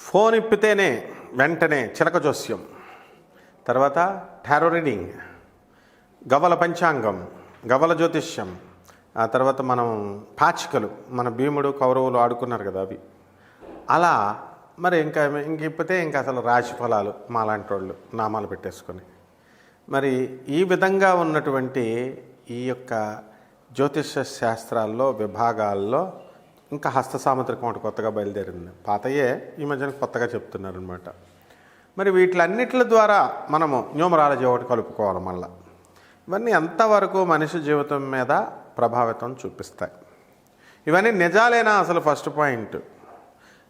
Phone ఇప్పితేనే వెంటనే చిలక జోస్యం. తర్వాత టారో రీడింగ్ గవల పంచాంగం గవల జ్యోతిష్యం. ఆ తర్వాత మనం పాచికలు మన భీముడు కౌరవులు ఆడుకున్నారు కదా అవి. అలా మరి ఇంకా ఇంక ఇప్పితే ఇంకా అసలు రాశి ఫలాలు మాలాంటి వాళ్ళు నామాలు పెట్టేసుకొని. మరి ఈ విధంగా ఉన్నటువంటి ఈ యొక్క జ్యోతిష శాస్త్రాల్లో విభాగాల్లో ఇంకా హస్త సాముద్రికం ఒకటి కొత్తగా బయలుదేరింది. పాతయే ఈ మధ్యన కొత్తగా చెప్తున్నారనమాట మరి వీటిలన్నిటి ద్వారా మనము న్యూమరాలజీ ఒకటి కలుపుకోవాలి మళ్ళీ. ఇవన్నీ ఎంతవరకు మనిషి జీవితం మీద ప్రభావితం చూపిస్తాయి. ఇవన్నీ నిజాలేనా అసలు ఫస్ట్ పాయింట్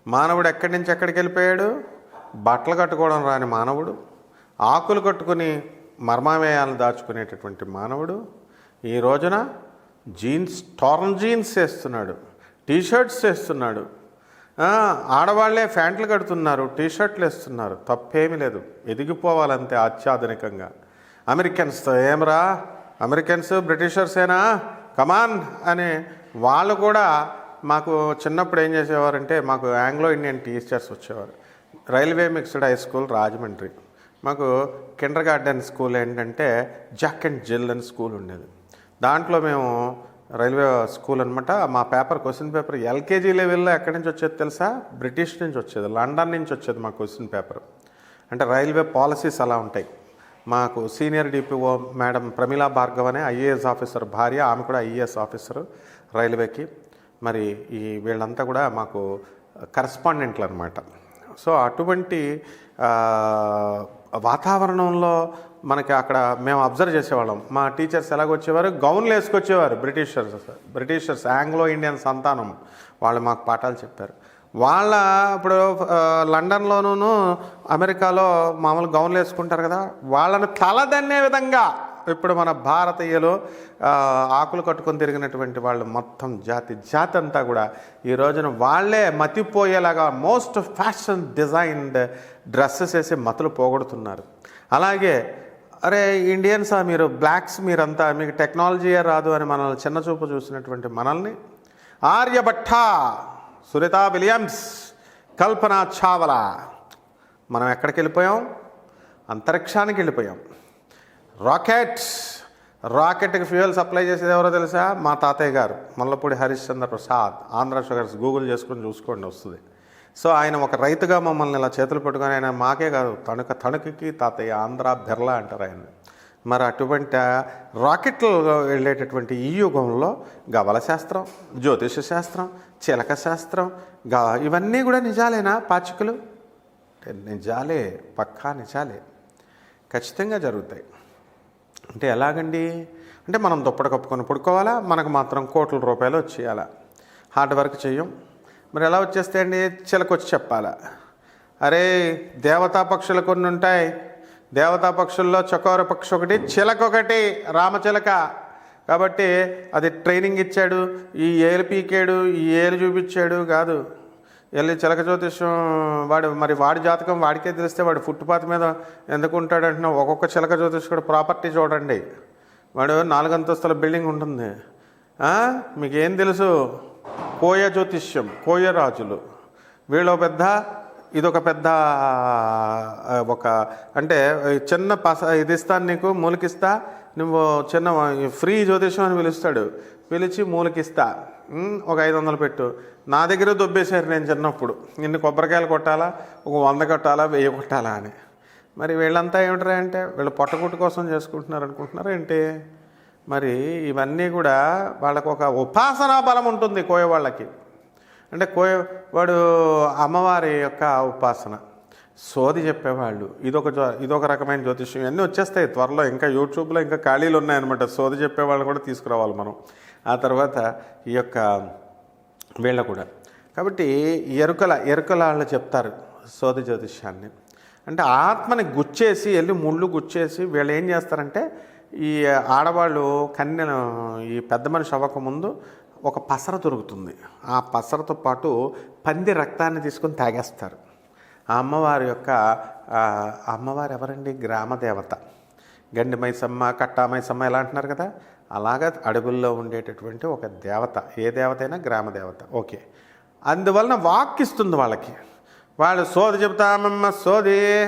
మానవుడు ఎక్కడి నుంచి ఎక్కడికి వెళ్ళిపోయాడు? బట్టలు కట్టుకోవడం రాని మానవుడు? ఆకులు కట్టుకుని మర్మామేయాలను దాచుకునేటటువంటి మానవుడు? ఈ రోజున జీన్స్ టార్న్ జీన్స్ వేస్తున్నాడు. టీషర్ట్స్ వేస్తున్నాడు. ఆడవాళ్ళే ప్యాంట్లు కడుతున్నారు టీషర్ట్లు వేస్తున్నారు. తప్పేమీ లేదు. ఎదిగిపోవాలంతే అత్యాధునికంగా అమెరికన్స్తో ఏమరా? అమెరికన్స్ బ్రిటిషర్సేనా కమాన్ అని వాళ్ళు కూడా మాకు చిన్నప్పుడు ఏం చేసేవారంటే మాకు ఆంగ్లో ఇండియన్ టీచర్స్ వచ్చేవారు. Railway mixed high school Rajahmundry. మాకు కిండర్ గార్డెన్ స్కూల్ ఏంటంటే జాక్ అండ్ జిల్ అని స్కూల్ ఉండేది. దాంట్లో మేము రైల్వే స్కూల్ అనమాట మా పేపర్ క్వశ్చన్ పేపర్ ఎల్కేజీ లెవెల్లో ఎక్కడి నుంచి వచ్చేది తెలుసా? బ్రిటిష్ నుంచి వచ్చేది లండన్ నుంచి వచ్చేది మా క్వశ్చన్ పేపర్. అంటే రైల్వే పాలసీస్ అలా ఉంటాయి. మాకు senior DPO madam Pramila Bhargav అనే ఐఏఎస్ ఆఫీసర్ భార్య ఆమె కూడా ఐఏఎస్ ఆఫీసర్ రైల్వేకి. మరి ఈ వీళ్ళంతా కూడా మాకు కరస్పాండెంట్లు అనమాట సో అటువంటి వాతావరణంలో మనకి అక్కడ మేము అబ్జర్వ్ చేసేవాళ్ళం. మా టీచర్స్ ఎలాగొచ్చేవారు? గౌన్లు వేసుకొచ్చేవారు బ్రిటిషర్స్ బ్రిటిషర్స్ ఆంగ్లో ఇండియన్ సంతానం. వాళ్ళు మాకు పాఠాలు చెప్పారు. వాళ్ళ ఇప్పుడు లండన్లోనూ అమెరికాలో మామూలు గౌన్లు వేసుకుంటారు కదా వాళ్ళని తలదన్నే విధంగా ఇప్పుడు మన భారతీయులు ఆకులు కట్టుకొని తిరిగినటువంటి వాళ్ళు మొత్తం జాతి జాతి అంతా కూడా ఈ రోజున వాళ్ళే మతిపోయేలాగా మోస్ట్ ఫ్యాషన్ డిజైన్డ్ డ్రెస్సెస్ వేసి మతులు పోగొడుతున్నారు. అలాగే అరే ఇండియన్స్ మీరు బ్లాక్స్ మీరంతా మీకు టెక్నాలజీయే రాదు అని మనల్ని చిన్న చూపు చూసినటువంటి మనల్ని. ఆర్యభట్ట సునీత విలియమ్స్ కల్పన చావలా. మనం ఎక్కడికి వెళ్ళిపోయాం? అంతరిక్షానికి వెళ్ళిపోయాం. రాకెట్ రాకెట్కి ఫ్యూయల్ సప్లై చేసేది ఎవరో తెలుసా? మా తాతయ్య గారు మల్లపూడి హరిశ్చంద్ర ప్రసాద్. ఆంధ్ర షుగర్స్ గూగుల్ చేసుకొని చూసుకోండి వస్తుంది. సో ఆయన ఒక రైతుగా మమ్మల్ని ఇలా చేతులు పెట్టుకొని ఆయన మాకే కాదు తణుక తణుకుకి తాతయ్య ఆంధ్ర బిర్లా అంటారు ఆయన మరి అటువంటి రాకెట్లు వెళ్ళేటటువంటి ఈ యుగంలో గవల శాస్త్రం జ్యోతిష శాస్త్రం చిలక శాస్త్రం గా ఇవన్నీ కూడా నిజాలేనా పాచికలు? నిజాలే పక్కా నిజాలే. ఖచ్చితంగా జరుగుతాయి. అంటే ఎలాగండి? అంటే మనం దుప్పటి కప్పుకొని పడుకోవాలా? మనకు మాత్రం కోట్ల రూపాయలు వచ్చేయాలా? హార్డ్ వర్క్ చేయం. మరి ఎలా వచ్చేస్తాయండి? చిలకొచ్చి చెప్పాలా. అరే దేవతా పక్షులు కొన్ని ఉంటాయి. దేవతా పక్షుల్లో చకోర పక్షి ఒకటి చిలక ఒకటి రామచిలక. కాబట్టి అది ట్రైనింగ్ ఇచ్చాడు. ఈ ఏలు పీకాడు ఈ ఏలు చూపించాడు కాదు. వెళ్ళి చిలక జ్యోతిష్యం వాడు మరి వాడి జాతకం వాడికే తెలిస్తే వాడు ఫుట్పాత్ మీద ఎందుకు ఉంటాడు అంటున్నా ఒక్కొక్క చిలక జ్యోతిష్కుడు ప్రాపర్టీ చూడండి. వాడు నాలుగు అంతస్తుల బిల్డింగ్ ఉంటుంది. మీకేం తెలుసు? కోయ జ్యోతిష్యం కోయ రాజులు. వీళ్ళు పెద్ద ఇదొక పెద్ద ఒక అంటే చిన్న పస ఇది ఇస్తాను నీకు మూలకిస్తా. నువ్వు చిన్న ఫ్రీ జ్యోతిష్యం అని పిలుస్తాడు. పిలిచి మూలకిస్తా. ఒక ఐదు వందలు పెట్టు. నా దగ్గర దొబ్బేశారు నేను చిన్నప్పుడు. ఇన్ని కొబ్బరికాయలు కొట్టాలా? ఒక వంద కొట్టాలా? వెయ్యి కొట్టాలా అని. మరి వీళ్ళంతా ఏమిటరా అంటే వీళ్ళు పొట్టగుట్టు కోసం చేసుకుంటున్నారు అనుకుంటున్నారు ఏంటి? మరి ఇవన్నీ కూడా వాళ్ళకు ఒక ఉపాసనా బలం ఉంటుంది కోయవాళ్ళకి. అంటే కోయ వాడు అమ్మవారి యొక్క ఉపాసన. సోది చెప్పేవాళ్ళు. ఇదొక ఇదొక రకమైన జ్యోతిష్యం. ఇవన్నీ వచ్చేస్తాయి త్వరలో. ఇంకా యూట్యూబ్లో ఇంకా ఖాళీలు ఉన్నాయన్నమాట. సోది చెప్పేవాళ్ళు కూడా తీసుకురావాలి మనం. ఆ తర్వాత ఈ యొక్క వీళ్ళ కూడా. కాబట్టి ఎరుకల ఎరుకల వాళ్ళు చెప్తారు సోది జ్యోతిష్యాన్ని. అంటే ఆత్మని గుచ్చేసి వెళ్ళి ముళ్ళు గుచ్చేసి వీళ్ళు ఏం చేస్తారంటే ఈ ఆడవాళ్ళు కన్యను ఈ పెద్ద మనిషి అవ్వకముందు ఒక పసర దొరుకుతుంది. ఆ పసరతో పాటు పంది రక్తాన్ని తీసుకొని తాగేస్తారు. ఆ అమ్మవారి యొక్క అమ్మవారు ఎవరండి? గ్రామ దేవత. గండి మైసమ్మ కట్టా మైసమ్మ ఎలా అంటున్నారు కదా? అలాగా అడవుల్లో ఉండేటటువంటి ఒక దేవత. ఏ దేవత అయినా గ్రామ దేవత. ఓకే. అందువలన వాక్ ఇస్తుంది వాళ్ళకి. వాళ్ళు సోది చెబుతామమ్మ సోది.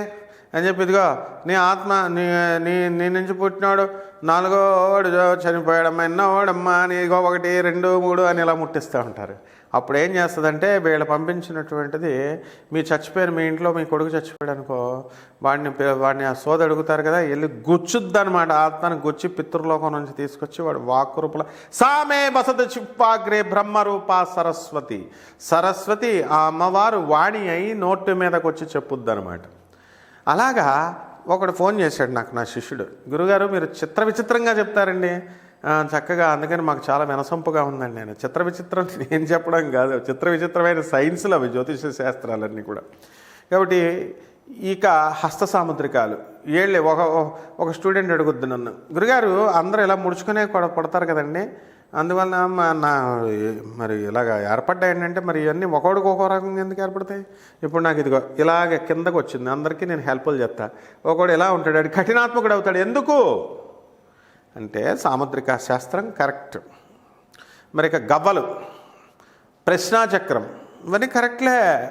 అని చెప్పి ఇదిగో నీ ఆత్మ నీ నీ నీ నుంచి పుట్టినాడు నాలుగో వాడు చనిపోయాడమ్మా ఎన్నో వాడమ్మా అని ఒకటి రెండు మూడు అని ఇలా ముట్టిస్తూ ఉంటారు. అప్పుడు ఏం చేస్తుందంటే వీళ్ళు పంపించినటువంటిది మీ చచ్చిపోయారు మీ ఇంట్లో మీ కొడుకు చచ్చిపోయాడు అనుకో వాడిని వాడిని ఆ సోద అడుగుతారు కదా వెళ్ళి గుచ్చుద్ది అనమాట ఆత్మని గుచ్చి పితృలోకం నుంచి తీసుకొచ్చి వాడు వాక్కు రూపంలో సామే బసత చిప్పాగ్రే బ్రహ్మరూప సరస్వతి. సరస్వతి ఆ అమ్మవారు వాణి అయి నోటు మీదకి వచ్చి చెప్పుద్ది అనమాట అలాగా ఒకడు ఫోన్ చేశాడు నాకు నా శిష్యుడు. గురుగారు మీరు చిత్ర విచిత్రంగా చెప్తారండి. చక్కగా అందుకని మాకు చాలా వినసొంపుగా ఉందండి నేను. చిత్ర విచిత్రం నేను చెప్పడం కాదు. చిత్ర విచిత్రమైన సైన్స్లు అవి జ్యోతిష శాస్త్రాలన్నీ కూడా. కాబట్టి ఇక హస్త సాముద్రికాలు. ఏళ్ళే ఒక ఒక స్టూడెంట్ అడుగుద్ది నన్ను. గురుగారు అందరూ ఇలా ముడుచుకునే కూడా పడతారు కదండి. అందువల్ల మా నా మరి ఇలాగ ఏర్పడ్డాయి ఏంటంటే మరి ఇవన్నీ ఒకడికి ఒక్కో రకంగా ఎందుకు ఏర్పడతాయి? ఇప్పుడు నాకు ఇదిగో ఇలాగ కిందకు వచ్చింది. అందరికీ నేను హెల్ప్లు చెప్తా ఒకడు ఎలా ఉంటాడు? వాడు కఠినాత్మకుడు అవుతాడు. ఎందుకు? అంటే సాముద్రిక శాస్త్రం కరెక్ట్. మరి ఇక గవ్వలు ప్రశ్నాచక్రం ఇవన్నీ కరెక్ట్లే.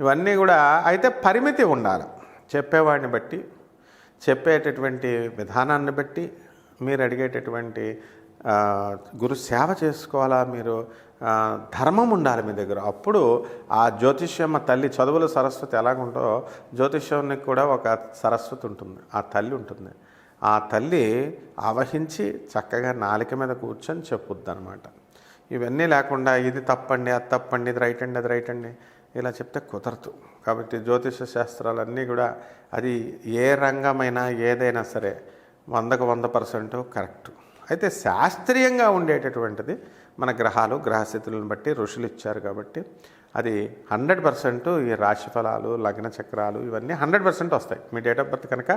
ఇవన్నీ కూడా అయితే పరిమితి ఉండాలి. చెప్పేవాడిని బట్టి చెప్పేటటువంటి విధానాన్ని బట్టి మీరు అడిగేటటువంటి గురు సేవ చేసుకోవాలా? మీరు ధర్మం ఉండాలి మీ దగ్గర. అప్పుడు ఆ జ్యోతిష్యమ్మ తల్లి చదువుల సరస్వతి ఎలాగుంటో జ్యోతిష్యానికి కూడా ఒక సరస్వతి ఉంటుంది. ఆ తల్లి ఉంటుంది. ఆ తల్లి ఆవహించి చక్కగా నాలిక మీద కూర్చొని చెప్పుద్ది అనమాట ఇవన్నీ లేకుండా ఇది తప్పండి అది తప్పండి ఇది రైట్ అండి అది రైట్ అండి ఇలా చెప్తే కుదరదు. కాబట్టి జ్యోతిష శాస్త్రాలన్నీ కూడా అది ఏ రంగమైనా ఏదైనా సరే వందకు వంద పర్సెంట్ కరెక్ట్. అయితే శాస్త్రీయంగా ఉండేటటువంటిది మన గ్రహాలు గ్రహస్థితులను బట్టి ఋషులు ఇచ్చారు కాబట్టి అది హండ్రెడ్ పర్సెంట్ ఈ రాశి ఫలాలు లగ్న చక్రాలు ఇవన్నీ హండ్రెడ్ పర్సెంట్ వస్తాయి. మీ డేట్ ఆఫ్ బర్త్ కనుక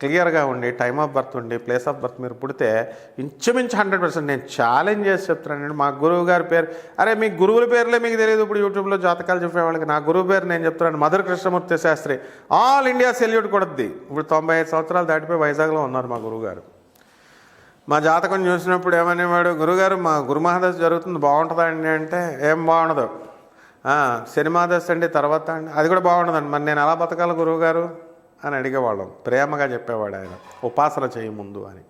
క్లియర్గా ఉండి టైమ్ ఆఫ్ బర్త్ ఉండి ప్లేస్ ఆఫ్ బర్త్ మీరు పుడితే ఇంచుమించు హండ్రెడ్ పర్సెంట్ నేను ఛాలెంజ్ చేసి చెప్తున్నానండి మా గురువు గారి పేరు అరే మీ గురువుల పేర్లే మీకు తెలియదు ఇప్పుడు యూట్యూబ్లో జాతకాలు చెప్పేవాళ్ళకి నా గురువు పేరు నేను చెప్తున్నాను. Madhura Krishnamurthy Sastry. All India salute కొడద్ది. ఇప్పుడు తొంభై ఐదు సంవత్సరాలు దాటిపోయి వైజాగ్లో ఉన్నారు మా గురువు గారు. మా జాతకం చూసినప్పుడు ఏమనేవాడు గురుగారు మా గురుమహాదశ జరుగుతుంది బాగుంటుందా అండి అంటే ఏం బాగుండదు. "ఆ, శనిమాదశ అండి తర్వాత అండి అది కూడా బాగుండదండి. మరి నేను ఎలా బతకాలి గురువుగారు? అని అడిగేవాళ్ళం. ప్రేమగా చెప్పేవాడు ఆయన. ఉపాసన చేయి ముందు అని.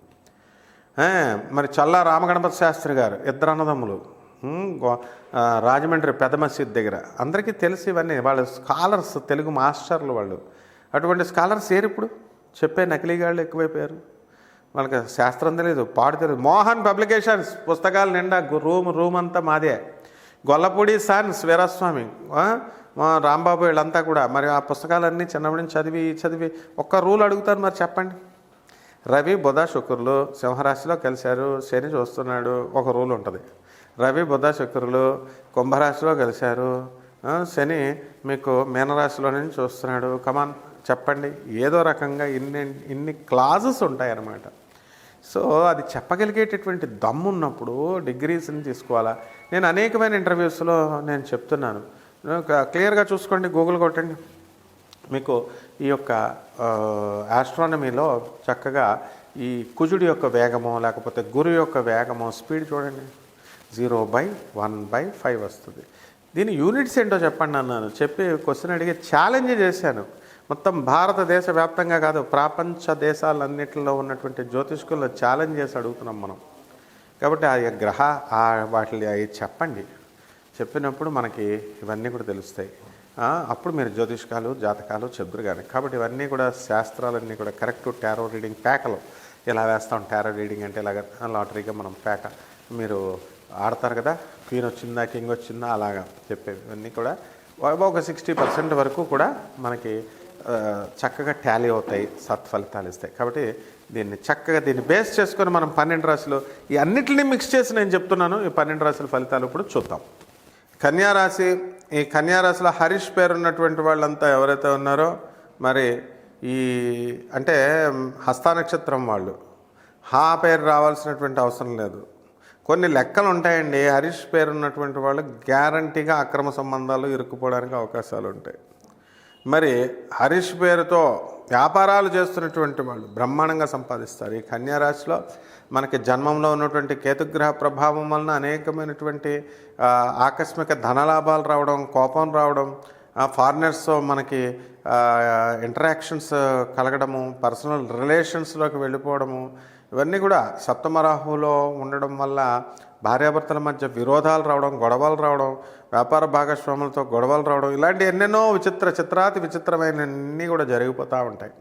మరి చల్లా రామగణపతి శాస్త్రి గారు ఇద్దరు అన్నదమ్ములు. గో- రాజమండ్రి పెద్ద మసీద్ దగ్గర. అందరికీ తెలిసి ఇవన్నీ. వాళ్ళు స్కాలర్స్ తెలుగు మాస్టర్లు వాళ్ళు. అటువంటి స్కాలర్స్ ఏరు ఇప్పుడు చెప్పే నకిలీగాళ్ళు ఎక్కువైపోయారు. వాళ్ళకి శాస్త్రం తెలియదు పాడు తెలియదు మోహన్ పబ్లికేషన్స్ పుస్తకాలు నిండా రూమ్ రూమ్ అంతా మాదే. గొల్లపూడి సన్స్ వీరస్వామి రాంబాబు వీళ్ళంతా కూడా. మరి ఆ పుస్తకాలన్నీ చిన్నప్పటి నుంచి చదివి చదివి ఒక్క రూల్ అడుగుతాను మరి చెప్పండి. రవి బుధ శుక్రులు సింహరాశిలో కలిశారు శని చూస్తున్నాడు ఒక రూల్ ఉంటుంది. రవి బుధ శుక్రులు కుంభరాశిలో కలిశారు శని మీకు మీనరాశిలో నుంచి చూస్తున్నాడు. కమాన్ చెప్పండి. ఏదో రకంగా ఇన్ని ఇన్ని క్లాజెస్ ఉంటాయన్నమాట. సో అది చెప్పగలిగేటటువంటి దమ్ము ఉన్నప్పుడు డిగ్రీస్ని తీసుకోవాలా? నేను అనేకమైన ఇంటర్వ్యూస్లో నేను చెప్తున్నాను. క్లియర్గా చూసుకోండి గూగుల్ కొట్టండి. మీకు ఈ యొక్క ఆస్ట్రానమీలో చక్కగా ఈ కుజుడి యొక్క వేగము లేకపోతే గురు యొక్క వేగము స్పీడ్ చూడండి. Zero by one by five వస్తుంది. దీని యూనిట్స్ ఏంటో చెప్పండి అన్నాను. చెప్పి క్వశ్చన్ అడిగి ఛాలెంజ్ చేశాను. మొత్తం భారతదేశ వ్యాప్తంగా కాదు ప్రపంచ దేశాలన్నింటిలో ఉన్నటువంటి జ్యోతిష్కుల్లో ఛాలెంజ్ చేసి అడుగుతున్నాం మనం. కాబట్టి ఆ గ్రహ ఆ వాటిని అవి చెప్పండి. చెప్పినప్పుడు మనకి ఇవన్నీ కూడా తెలుస్తాయి. అప్పుడు మీరు జ్యోతిష్కాలు జాతకాలు చెబురు కానీ కాబట్టి ఇవన్నీ కూడా శాస్త్రాలన్నీ కూడా కరెక్ట్ టారో రీడింగ్ ప్యాకలు ఇలా వేస్తాం టారో రీడింగ్ అంటే ఇలాగ లాటరీగా మనం ప్యాక మీరు ఆడతారు కదా క్వీన్ వచ్చిందా కింగ్ వచ్చిందా అలాగా చెప్పేవి. ఇవన్నీ కూడా ఒక సిక్స్టీ పర్సెంట్ వరకు కూడా మనకి చక్కగా ట్యాలీ అవుతాయి సత్ఫలితాలు ఇస్తాయి. కాబట్టి దీన్ని చక్కగా దీన్ని బేస్ చేసుకొని మనం పన్నెండు రాశులు ఈ అన్నింటినీ మిక్స్ చేసి నేను చెప్తున్నాను. ఈ పన్నెండు రాశుల ఫలితాలు ఇప్పుడు చూద్దాం. కన్యారాశి ఈ కన్యారాశిలో హరీష్ పేరు ఉన్నటువంటి వాళ్ళంతా ఎవరైతే ఉన్నారో మరి ఈ అంటే హస్తానక్షత్రం వాళ్ళు హా పేరు రావాల్సినటువంటి అవసరం లేదు. కొన్ని లెక్కలు ఉంటాయండి. హరీష్ పేరు ఉన్నటువంటి వాళ్ళు గ్యారంటీగా అక్రమ సంబంధాలు ఇరుక్కుపోవడానికి అవకాశాలు ఉంటాయి. మరి హరీష్ పేరుతో వ్యాపారాలు చేస్తున్నటువంటి వాళ్ళు బ్రహ్మాండంగా సంపాదిస్తారు. ఈ కన్యారాశిలో మనకి జన్మంలో ఉన్నటువంటి కేతుగ్రహ ప్రభావం వలన అనేకమైనటువంటి ఆకస్మిక ధనలాభాలు రావడం కోపం రావడం ఫారినర్స్తో మనకి ఇంటరాక్షన్స్ కలగడము పర్సనల్ రిలేషన్స్లోకి వెళ్ళిపోవడము ఇవన్నీ కూడా సప్తమరాహులో ఉండడం వల్ల భార్యాభర్తల మధ్య విరోధాలు రావడం గొడవలు రావడం వ్యాపార భాగస్వాములతో గొడవలు రావడం ఇలాంటి ఎన్నెన్నో విచిత్ర చిత్రాతి విచిత్రమైనవన్నీ కూడా జరిగిపోతూ ఉంటాయి.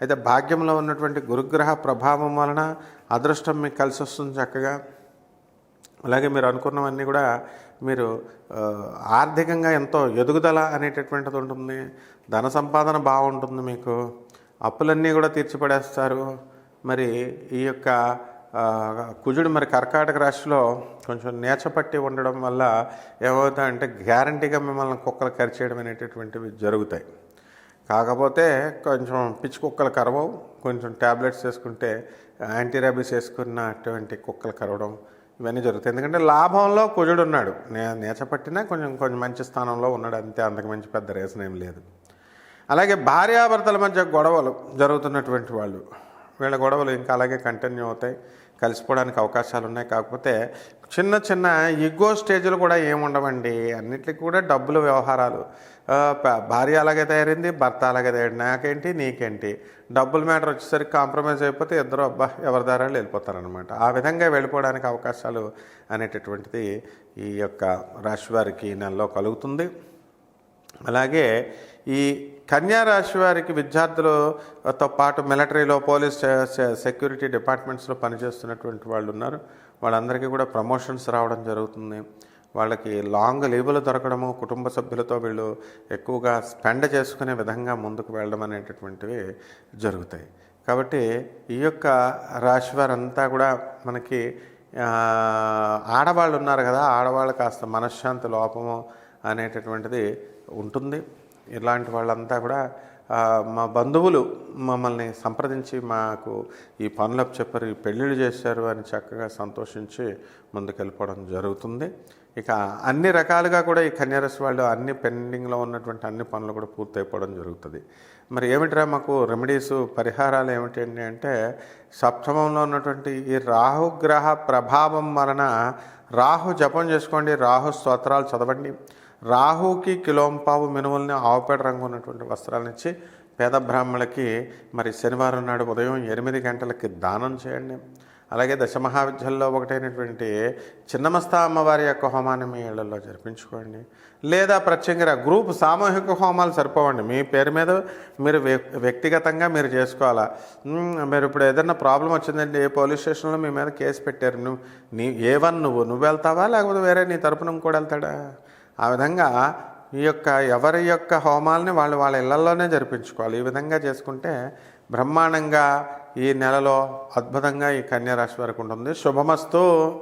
అయితే భాగ్యంలో ఉన్నటువంటి గురుగ్రహ ప్రభావం వలన అదృష్టం మీకు కలిసి వస్తుంది చక్కగా. అలాగే మీరు అనుకున్నవన్నీ కూడా మీరు ఆర్థికంగా ఎంతో ఎదుగుదల అనేటటువంటిది ఉంటుంది ధన సంపాదన బాగుంటుంది మీకు అప్పులన్నీ కూడా తీర్చిపడేస్తారు. మరి ఈ యొక్క కుజుడు మరి కర్కాటక రాశిలో కొంచెం నేచపట్టి ఉండడం వల్ల ఏమవుతాయంటే గ్యారంటీగా మిమ్మల్ని కుక్కలు కరిచేయడం అనేటటువంటివి జరుగుతాయి. కాకపోతే కొంచెం పిచ్చి కుక్కలు కరవవు. కొంచెం ట్యాబ్లెట్స్ వేసుకుంటే యాంటీరాబీస్ వేసుకున్నటువంటి కుక్కలు కరవడం ఇవన్నీ జరుగుతాయి. ఎందుకంటే లాభంలో కుజుడు ఉన్నాడు. నే నేచపట్టినా కొంచెం కొంచెం మంచి స్థానంలో ఉన్నాడు. అంతే అంతకు మంచి పెద్ద రీజన్ ఏం లేదు. అలాగే భార్యాభర్తల మధ్య గొడవలు జరుగుతున్నటువంటి వాళ్ళు. వీళ్ళ గొడవలు ఇంకా అలాగే కంటిన్యూ అవుతాయి. కలిసిపోవడానికి అవకాశాలు ఉన్నాయి కాకపోతే చిన్న చిన్న ఈగో స్టేజ్లు కూడా ఏముండవండి. అన్నిటికీ కూడా డబ్బులు వ్యవహారాలు. భార్య అలాగే తయారైంది భర్త అలాగే తయారు నాకేంటి నీకేంటి? డబ్బుల మ్యాటర్ వచ్చేసరికి కాంప్రమైజ్ అయిపోతే ఇద్దరు అబ్బా ఎవరి దారాలు వెళ్ళిపోతారనమాట ఆ విధంగా వెళ్ళిపోవడానికి అవకాశాలు అనేటటువంటిది ఈ యొక్క రాశి వారికి నెలలో కలుగుతుంది. అలాగే ఈ కన్యా రాశి వారికి విద్యార్థులతో పాటు మిలిటరీలో పోలీస్ సెక్యూరిటీ డిపార్ట్మెంట్స్లో పనిచేస్తున్నటువంటి వాళ్ళు ఉన్నారు. వాళ్ళందరికీ కూడా ప్రమోషన్స్ రావడం జరుగుతుంది. వాళ్ళకి లాంగ్ లీవులు దొరకడము కుటుంబ సభ్యులతో వీళ్ళు ఎక్కువగా స్పెండ్ చేసుకునే విధంగా ముందుకు వెళ్ళడం అనేటటువంటివి జరుగుతాయి. కాబట్టి ఈ యొక్క రాశి వారంతా కూడా మనకి ఆడవాళ్ళు ఉన్నారు కదా ఆడవాళ్ళు కాస్త మనశ్శాంతి లోపము అనేటటువంటిది ఉంటుంది. ఇలాంటి వాళ్ళంతా కూడా మా బంధువులు మమ్మల్ని సంప్రదించి మాకు ఈ పనులకు చెప్పారు ఈ పెళ్ళిళ్ళు చేశారు అని చక్కగా సంతోషించి ముందుకెళ్ళిపోవడం జరుగుతుంది. ఇక అన్ని రకాలుగా కూడా ఈ కన్యారస్ వాళ్ళు అన్ని పెండింగ్లో ఉన్నటువంటి అన్ని పనులు కూడా పూర్తయిపోవడం జరుగుతుంది. మరి ఏమిటిరా మాకు రెమెడీస్ పరిహారాలు ఏమిటండి అంటే సప్తమంలో ఉన్నటువంటి ఈ రాహుగ్రహ ప్రభావం వలన రాహు జపం చేసుకోండి రాహు స్తోత్రాలు చదవండి. రాహుకి కిలోంపావు మినుముల్ని ఆవుపేట రంగు ఉన్నటువంటి వస్త్రాలను ఇచ్చి పేద బ్రాహ్మణులకి మరి శనివారం నాడు ఉదయం ఎనిమిది గంటలకి దానం చేయండి. అలాగే దశమహావిద్యల్లో ఒకటైనటువంటి చిన్నమస్తా అమ్మవారి యొక్క హోమాన్ని మీ ఇళ్ళలో జరిపించుకోండి. లేదా ప్రత్యేకంగా గ్రూప్ సామూహిక హోమాలు సరిపోవండి. మీ పేరు మీద మీరు వ్యక్తిగతంగా మీరు చేసుకోవాలా? మీరు ఇప్పుడు ఏదైనా ప్రాబ్లం వచ్చిందండి ఏ పోలీస్ స్టేషన్లో మీ మీద కేసు పెట్టారు? నువ్వు నీ ఏ వన్ నువ్వు నువ్వు వెళ్తావా? లేకపోతే వేరే నీ తరపున ఇంకోటి వెళ్తాడా? ఆ విధంగా ఈ యొక్క ఎవరి యొక్క హోమాలని వాళ్ళు వాళ్ళ ఇళ్ళలోనే జరిపించుకోవాలి. ఈ విధంగా చేసుకుంటే బ్రహ్మాండంగా ఈ నెలలో అద్భుతంగా ఈ కన్యా రాశి వరకు ఉంటుంది. శుభమస్తు.